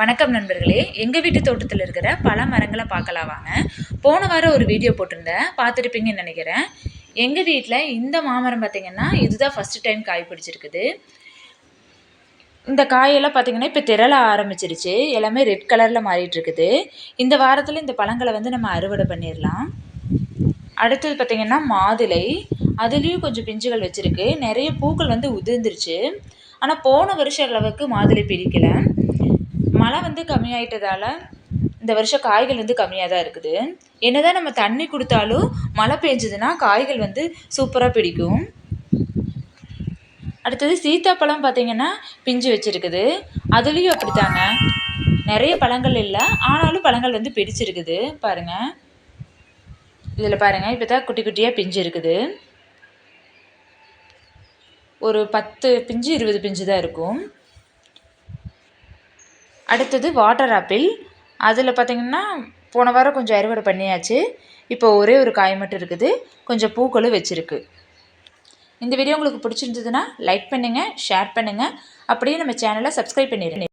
வணக்கம் நண்பர்களே. எங்கள் வீட்டு தோட்டத்தில் இருக்கிற பல மரங்களை பார்க்கலாம் வாங்க போன வாரம் ஒரு வீடியோ போட்டிருந்தேன். பார்த்துருப்பீங்கன்னு நினைக்கிறேன். எங்கள் வீட்டில் இந்த மாமரம் பார்த்திங்கன்னா இதுதான் ஃபஸ்ட்டு டைம் காய் பிடிச்சிருக்குது. இந்த காயெல்லாம் பார்த்திங்கன்னா இப்போ திரள ஆரம்பிச்சிருச்சு. எல்லாமே ரெட் கலரில் மாறிட்டு இருக்குது இந்த வாரத்தில் இந்த பழங்களை வந்து நம்ம அறுவடை பண்ணிடலாம். அடுத்தது பார்த்திங்கன்னா மாதுளை. அதுலேயும் கொஞ்சம் பிஞ்சுகள் வச்சுருக்கு. நிறைய பூக்கள் வந்து உதிர்ந்துருச்சு. ஆனால் போன வருஷ அளவுக்கு மாதுளை பிரிக்கலை. மழை வந்து கம்மியாயிட்டதால் இந்த வருஷம் காய்கள் வந்து கம்மியாக தான் இருக்குது. என்ன தான் நம்ம தண்ணி கொடுத்தாலும் மழை பெஞ்சதுன்னா காய்கள் வந்து சூப்பராக பிடிக்கும். அடுத்தது சீத்தாப்பழம் பார்த்திங்கன்னா பிஞ்சு வச்சுருக்குது. அதுலேயும் அப்படித்தாங்க நிறைய பழங்கள் இல்லை. ஆனாலும் பழங்கள் வந்து பிடிச்சிருக்குது. பாருங்கள் இதில் பாருங்கள் இப்போ தான் குட்டி குட்டியாக பிஞ்சு இருக்குது. ஒரு பத்து பிஞ்சு இருபது பிஞ்சு தான் இருக்கும். அடுத்தது வாட்டர் ஆப்பிள் அதில் பார்த்திங்கன்னா போன வாரம் கொஞ்சம் அறுவடை பண்ணியாச்சு. இப்போ ஒரே ஒரு காய் மட்டும் இருக்குது. கொஞ்சம் பூக்களும் வச்சுருக்கு. இந்த வீடியோ உங்களுக்கு பிடிச்சிருந்ததுன்னா லைக் பண்ணுங்கள் ஷேர் பண்ணுங்கள் அப்படியே நம்ம சேனலை சப்ஸ்கிரைப் பண்ணிடுங்க.